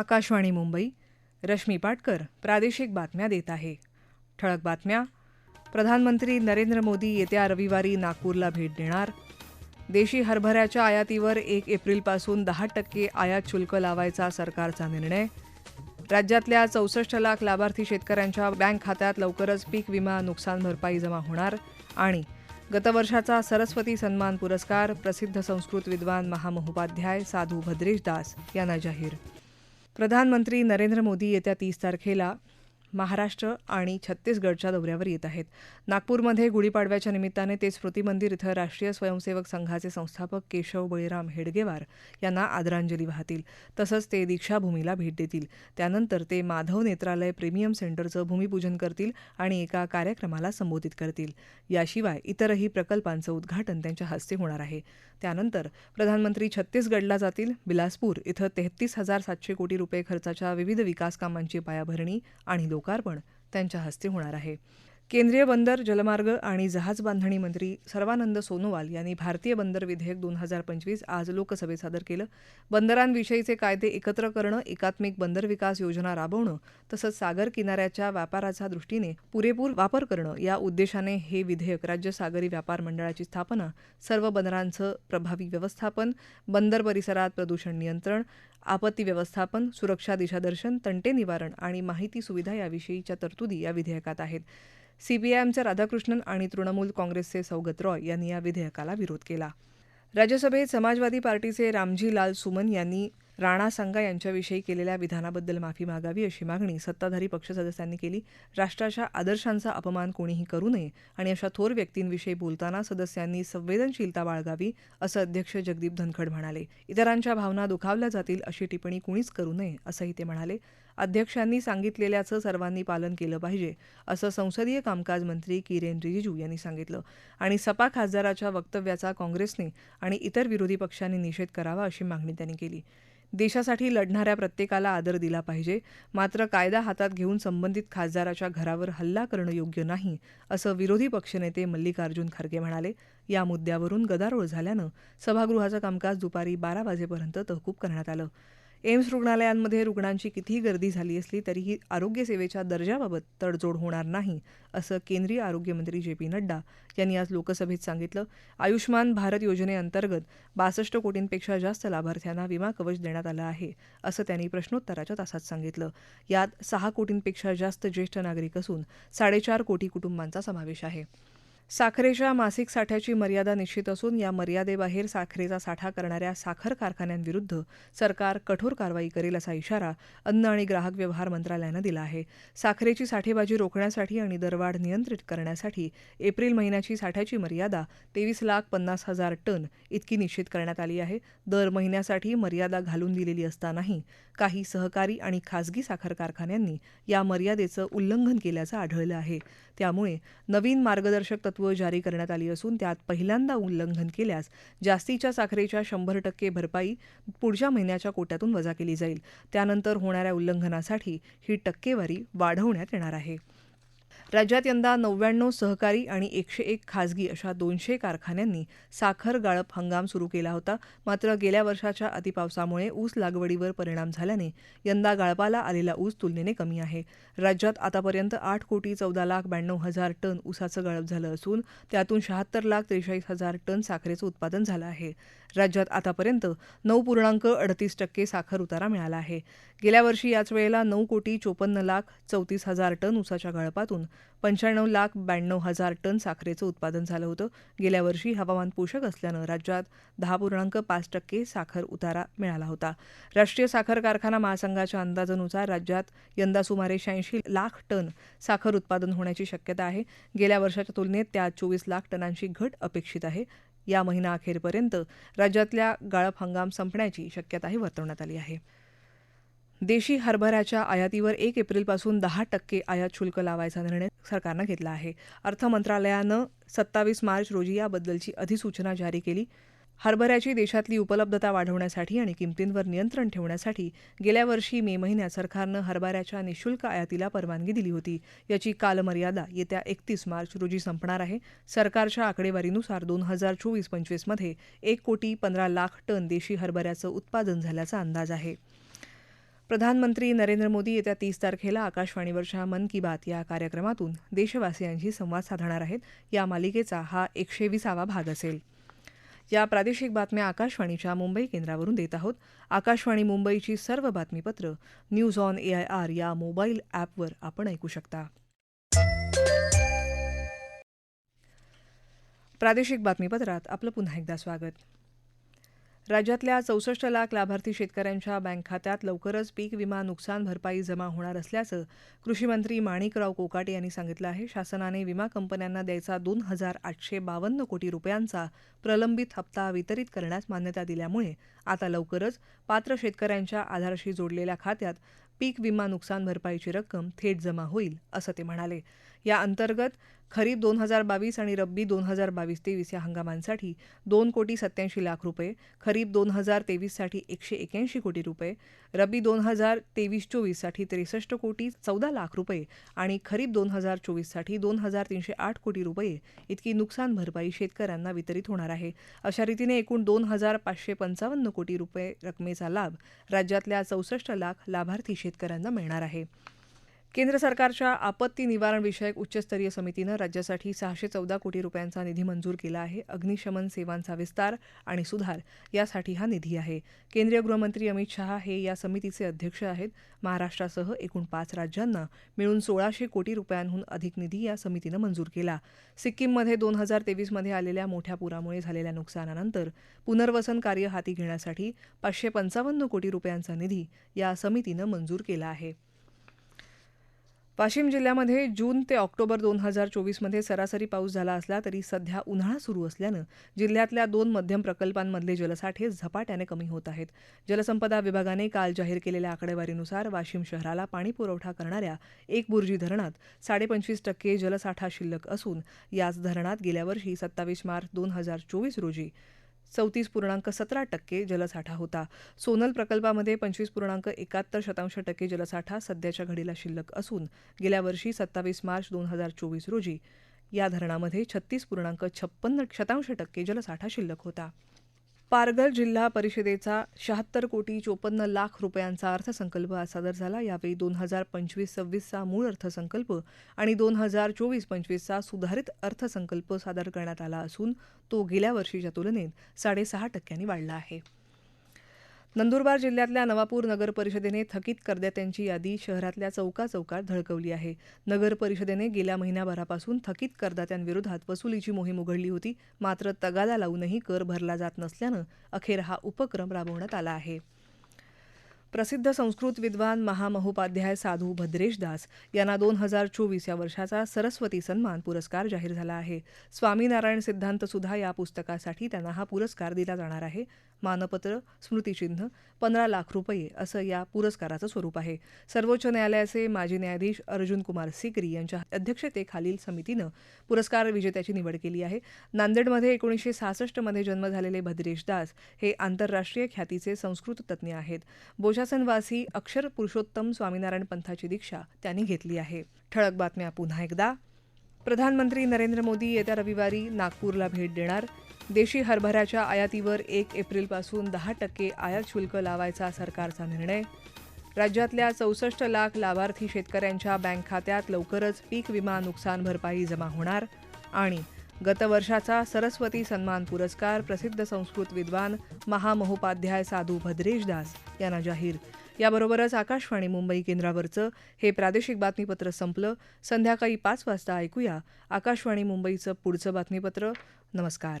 आकाशवाणी मुंबई रश्मी पाटकर प्रादेशिक बातम्या देत आहे. ठळक बातम्या. प्रधानमंत्री नरेंद्र मोदी येत्या रविवारी नागपूरला भेट देणार. देशी हरभऱ्याच्या आयातीवर एक एप्रिलपासून दहा टक्के आयात शुल्क लावायचा सरकारचा निर्णय. राज्यातल्या चौसष्ट लाख लाभार्थी शेतकऱ्यांच्या बँक खात्यात लवकरच पीक विमा नुकसान भरपाई जमा होणार आणि गतवर्षाचा सरस्वती सन्मान पुरस्कार प्रसिद्ध संस्कृत विद्वान महामहोपाध्याय साधू भद्रेश दास यांना जाहीर प्रधानमंत्री नरेंद्र मोदी येत्या तीस तारखेला महाराष्ट्र आणि छत्तीसगडच्या दौऱ्यावर येत आहेत. नागपूरमध्ये गुढीपाडव्याच्या निमित्ताने ते स्मृती मंदिर इथं राष्ट्रीय स्वयंसेवक संघाचे संस्थापक केशव बळीराम हेडगेवार यांना आदरांजली वाहतील. तसंच ते दीक्षाभूमीला भेट देतील. त्यानंतर ते माधव नेत्रालय प्रीमियम सेंटरचं भूमिपूजन करतील आणि एका कार्यक्रमाला संबोधित करतील. याशिवाय इतरही प्रकल्पांचं उद्घाटन त्यांच्या हस्ते होणार आहे. त्यानंतर प्रधानमंत्री छत्तीसगडला जातील. बिलासपूर इथं तेहतीस हजार सातशे कोटी रुपये खर्चाच्या विविध विकास कामांची पायाभरणी आणि लोकार्पण त्यांच्या हस्ते होणार आहे. केंद्रीय बंदर जलमार्ग आणि जहाज बांधणी मंत्री सर्वानंद सोनोवाल यांनी भारतीय बंदर विधेयक दोन हजार पंचवीस आज लोकसभेत सादर केलं. बंदरांविषयीचे कायदे एकत्र करणं एकात्मिक बंदर विकास योजना राबवणं तसंच सागर किनाऱ्याच्या व्यापाराच्या दृष्टीने पुरेपूर वापर करणं या उद्देशाने हे विधेयक राज्य सागरी व्यापार मंडळाची स्थापना सर्व बंदरांचं प्रभावी व्यवस्थापन बंदर परिसरात प्रदूषण नियंत्रण आपत्ती व्यवस्थापन सुरक्षा दिशादर्शन तंटे निवारण आणि माहिती सुविधा याविषयीच्या तरतुदी या विधेयकात आहेत. सीपीआयएमचे राधाकृष्णन आणि तृणमूल काँग्रेसचे सौगत रॉय यांनी या विधेयकाला विरोध केला. राज्यसभेत समाजवादी पार्टीचे रामजी लाल सुमन यांनी राणा सांगा यांच्याविषयी केलेल्या विधानाबद्दल माफी मागावी अशी मागणी सत्ताधारी पक्ष सदस्यांनी केली. राष्ट्राच्या आदर्शांचा अपमान कोणीही करू नये आणि अशा थोर व्यक्तींविषयी बोलताना सदस्यांनी संवेदनशीलता बाळगावी असं अध्यक्ष जगदीप धनखड म्हणाले. इतरांच्या भावना दुखावल्या जातील अशी टिप्पणी कुणीच करू नये असंही ते म्हणाले. अध्यक्षांनी सांगितलेल्याचं सर्वांनी पालन केलं पाहिजे असं संसदीय कामकाज मंत्री किरेन रिजिजू यांनी सांगितलं. आणि सपा खासदाराच्या वक्तव्याचा काँग्रेसने आणि इतर विरोधी पक्षांनी निषेध करावा अशी मागणी त्यांनी केली. देशासाठी लढणाऱ्या प्रत्येकाला आदर दिला पाहिजे मात्र कायदा हातात घेऊन संबंधित खासदाराच्या घरावर हल्ला करणं योग्य नाही असं विरोधी पक्षनेते मल्लिकार्जुन खरगे म्हणाले. या मुद्द्यावरून गदारोळ झाल्यानं सभागृहाचं कामकाज दुपारी बारा वाजेपर्यंत तहकूब करण्यात आलं. एम्स रुग्णालयांमध्ये रुग्णांची कितीही गर्दी झाली असली तरीही आरोग्यसेवेच्या दर्जाबाबत तडजोड होणार नाही असं केंद्रीय आरोग्यमंत्री जे पी नड्डा यांनी आज लोकसभेत सांगितलं. आयुष्मान भारत योजनेअंतर्गत बासष्ट कोटींपेक्षा जास्त लाभार्थ्यांना विमा कवच देण्यात आलं आहे असं त्यांनी प्रश्नोत्तराच्या तासात सांगितलं. यात सहा कोटींपेक्षा जास्त ज्येष्ठ नागरिक असून साडेचार कोटी कुटुंबांचा समावेश आहे. साखरेच्या मासिक साठ्याची मर्यादा निश्चित असून या मर्यादेबाहेर साखरेचा साठा करणाऱ्या साखर कारखान्यांविरुद्ध सरकार कठोर कारवाई करेल असा इशारा अन्न आणि ग्राहक व्यवहार मंत्रालयानं दिला आहे. साखरेची साठेबाजी रोखण्यासाठी आणि दरवाढ नियंत्रित करण्यासाठी एप्रिल महिन्याची साठ्याची मर्यादा तेवीस लाख पन्नास हजार टन इतकी निश्चित करण्यात आली आहे. दर महिन्यासाठी मर्यादा घालून दिलेली असतानाही काही सहकारी आणि खासगी साखर कारखान्यांनी या मर्यादेचं उल्लंघन केल्याचं आढळलं आहे. त्यामुळे नवीन मार्गदर्शक तत्त्व जारी करण्यात आली असून त्यात पहिल्यांदा उल्लंघन केल्यास जास्तीच्या साखरेच्या शंभर टक्के भरपाई पुढच्या महिन्याच्या कोट्यातून वजा केली जाईल. त्यानंतर होणाऱ्या उल्लंघनासाठी ही टक्केवारी वाढवण्यात येणार आहे. राज्यात यंदा नव्याण्णव सहकारी आणि एकशे एक खासगी अशा दोनशे कारखान्यांनी साखर गाळप हंगाम सुरू केला होता. मात्र गेल्या वर्षाच्या अतिपावसामुळे ऊस लागवडीवर परिणाम झाल्याने यंदा गाळपाला आलेला ऊस तुलनेने कमी आहे. राज्यात आतापर्यंत आठ कोटी चौदा लाख ब्याण्णव हजार टन ऊसाचं गाळप झालं असून त्यातून शहात्तर लाख त्रेचाळीस हजार टन साखरेचं उत्पादन झालं आहे. राज्यात आतापर्यंत नऊ पूर्णांक अडतीस टक्के साखर उतारा मिळाला आहे. गेल्या वर्षी याच वेळेला नऊ कोटी चोपन्न लाख चौतीस हजार टन ऊसाच्या गाळपातून पंच्याण्णव लाख ब्याण्णव हजार टन साखरेचं उत्पादन झालं होतं. गेल्या वर्षी हवामान पोषक असल्यानं राज्यात दहा पूर्णांक पाच टक्के साखर उतारा मिळाला होता. राष्ट्रीय साखर कारखाना महासंघाच्या अंदाजानुसार राज्यात यंदा सुमारे शहाऐंशी लाख टन साखर उत्पादन होण्याची शक्यता आहे. गेल्या वर्षाच्या तुलनेत त्यात चोवीस लाख टनांची घट अपेक्षित आहे. या महिना अखेरपर्यंत राज्यातल्या गाळप हंगाम संपण्याची शक्यताही वर्तवण्यात आली आहे. देशी हरभऱ्याच्या आयातीवर एक एप्रिलपासून दहा टक्के आयात शुल्क लावायचा निर्णय सरकारनं घेतला आहे. अर्थ मंत्रालयानं सत्तावीस मार्च रोजी याबद्दलची अधिसूचना जारी केली. हरभऱ्याची देशातली उपलब्धता वाढवण्यासाठी आणि किमतींवर नियंत्रण ठेवण्यासाठी गेल्या वर्षी मे महिन्यात सरकारनं हरभऱ्याच्या निशुल्क आयातीला परवानगी दिली होती. याची कालमर्यादा येत्या एकतीस मार्च रोजी संपणार आहे. सरकारच्या आकडेवारीनुसार दोन हजार चोवीस पंचवीसमध्ये एक कोटी पंधरा लाख टन देशी हरभऱ्याचं उत्पादन झाल्याचा अंदाज आहे. प्रधानमंत्री नरेंद्र मोदी येत्या तीस तारखेला आकाशवाणीवरच्या मन की बात या कार्यक्रमातून देशवासियांशी संवाद साधणार आहेत. या मालिकेचा हा एकशे विसावा भाग असेल. या प्रादेशिक बातम्या आकाशवाणीच्या मुंबई केंद्रावरून देत आहोत. आकाशवाणी मुंबईची सर्व बातमीपत्र news on A I R या मोबाईल ॲपवर आपण ऐकू शकता. प्रादेशिक बातमीपत्रात आपलं पुन्हा एकदा स्वागत. राज्यातल्या चौसष्ट लाख लाभार्थी शेतकऱ्यांच्या बँक खात्यात लवकरच पीक विमा नुकसान भरपाई जमा होणार असल्याचं कृषीमंत्री माणिकराव कोकाटे यांनी सांगितलं आहे. शासनाने विमा कंपन्यांना द्यायचा दोन हजार आठशे बावन्न कोटी रुपयांचा प्रलंबित हप्ता वितरित करण्यास मान्यता दिल्यामुळे आता लवकरच पात्र शेतकऱ्यांच्या आधारशी जोडलेल्या खात्यात पीक विमा नुकसान भरपाईची रक्कम थेट जमा होईल असं ते म्हणाले. या अंतर्गत खरीप दोन हजार बावीस आणि रब्बी दोन हजार बावीस तेवीस या हंगामांसाठी दोन कोटी सत्याऐंशी लाख रुपये खरीप दोन हजार तेवीससाठी एकशे एक्याऐंशी कोटी रुपये रब्बी दोन हजार तेवीस चोवीससाठी त्रेसष्ट कोटी चौदा लाख रुपये आणि खरीप दोन हजार चोवीससाठी दोन हजार तीनशे आठ कोटी रुपये इतकी नुकसान भरपाई शेतकऱ्यांना वितरित होणार आहे. अशा रीतीने एकूण दोन हजार पाचशे पंचावन्न कोटी रुपये रकमेचा लाभ राज्यातल्या चौसष्ट लाख लाभार्थी शेतकऱ्यांना मिळणार आहे. केंद्र सरकारच्या आपत्ती निवारण विषयक उच्चस्तरीय समितीनं राज्यासाठी सहाशे चौदा कोटी रुपयांचा निधी मंजूर केला आहे. अग्निशमन सेवांचा विस्तार आणि सुधार यासाठी हा निधी आहे. केंद्रीय गृहमंत्री अमित शहा हे या समितीचे अध्यक्ष आहेत. महाराष्ट्रासह एकूण पाच राज्यांना मिळून सोळाशे कोटी रुपयांहून अधिक निधी या समितीनं मंजूर केला. सिक्कीममध्ये दोन हजार तेवीसमध्ये आलेल्या मोठ्या पुरामुळे झालेल्या नुकसानानंतर पुनर्वसन कार्य हाती घेण्यासाठी पाचशे पंचावन्न कोटी रुपयांचा निधी या समितीनं मंजूर केला आहे. वाशिम जिल्ह्यामध्ये जून ते ऑक्टोबर दोन हजार चोवीसमध्ये सरासरी पाऊस झाला असला तरी सध्या उन्हाळा सुरू असल्यानं जिल्ह्यातल्या दोन मध्यम प्रकल्पांमधले जलसाठे झपाट्याने कमी होत आहेत. जलसंपदा विभागाने काल जाहीर केलेल्या आकडेवारीनुसार वाशिम शहराला पाणी पुरवठा करणाऱ्या एक बुर्जी धरणात साडेपंचवीस टक्के जलसाठा शिल्लक असून याच धरणात गेल्या वर्षी सत्तावीस मार्च दोन हजार चोवीस रोजी चौतीस पूर्णांक सतरा टक्के जलसाठा होता. सोनल प्रकल्पामध्ये पंचवीस पूर्णांक एकाहत्तर शतांश टक्के जलसाठा सध्याच्या घडीला शिल्लक असून गेल्या वर्षी सत्तावीस मार्च दोन हजार चोवीस रोजी या धरणामध्ये छत्तीस पूर्णांक छप्पन्न शतांश टक्के जलसाठा शिल्लक होता. पारघर जिल्हा परिषदेचा शहात्तर कोटी चोपन्न लाख रुपयांचा अर्थसंकल्प आज सादर झाला. यावेळी दोन हजार पंचवीस सव्वीसचा मूळ अर्थसंकल्प आणि दोन हजार चोवीस पंचवीसचा सुधारित अर्थसंकल्प सादर करण्यात आला असून तो गेल्या वर्षीच्या तुलनेत साडेसहा टक्क्यांनी वाढला आहे. नंदुरबार जिल्ह्यातल्या नवापूर नगर परिषदेने थकीत करदात्यांची यादी शहरातल्या चौका चौकात धडकवली आहे. नगर परिषदेने गेल्या महिन्याभरापासून थकीत करदात्यांविरोधात वसुलीची मोहीम उघडली होती. मात्र तगादा लावूनही कर भरला जात नसल्यानं अखेर हा उपक्रम राबवण्यात आला आहे. प्रसिद्ध संस्कृत विद्वान महामहोपाध्याय साधू भद्रेश दास यांना दोन हजार चोवीस या वर्षाचा सरस्वती सन्मान पुरस्कार जाहीर झाला आहे. स्वामीनारायण सिद्धांत सुधा या पुस्तकासाठी त्यांना हा पुरस्कार दिला जाणार आहे. मानपत्र स्मृतिचिन्ह पंधरा लाख रुपये असं या पुरस्काराचं स्वरूप आहे. सर्वोच्च न्यायालयाचे माजी न्यायाधीश अर्जुन कुमार सिकरी यांच्या अध्यक्षतेखालील समितीनं पुरस्कार विजेत्याची निवड केली आहे. नांदेडमध्ये एकोणीसशे सहासष्टमध्ये जन्म झालेले भद्रेश दास हे आंतरराष्ट्रीय ख्यातीचे संस्कृत तज्ज्ञ आहेत. बोशासनवासी अक्षर पुरुषोत्तम स्वामीनारायण पंथाची दीक्षा त्यांनी घेतली आहे. ठळक बातम्या पुन्हा एकदा. प्रधानमंत्री नरेंद्र मोदी येत्या रविवारी नागपूरला भेट देणार देशी हरभऱ्याच्या आयातीवर एक एप्रिलपासून दहा टक्के आयात शुल्क लावायचा सरकारचा निर्णय. राज्यातल्या चौसष्ट लाख लाभार्थी शेतकऱ्यांच्या बँक खात्यात लवकरच पीक विमा नुकसान भरपाई जमा होणार आणि गतवर्षाचा सरस्वती सन्मान पुरस्कार प्रसिद्ध संस्कृत विद्वान महामहोपाध्याय साधू भद्रेशदास यांना जाहीर. याबरोबरच आकाशवाणी मुंबई केंद्रावरचं हे प्रादेशिक बातमीपत्र संपलं. संध्याकाळी पाच वाजता ऐकूया आकाशवाणी मुंबईचं पुढचं बातमीपत्र. नमस्कार.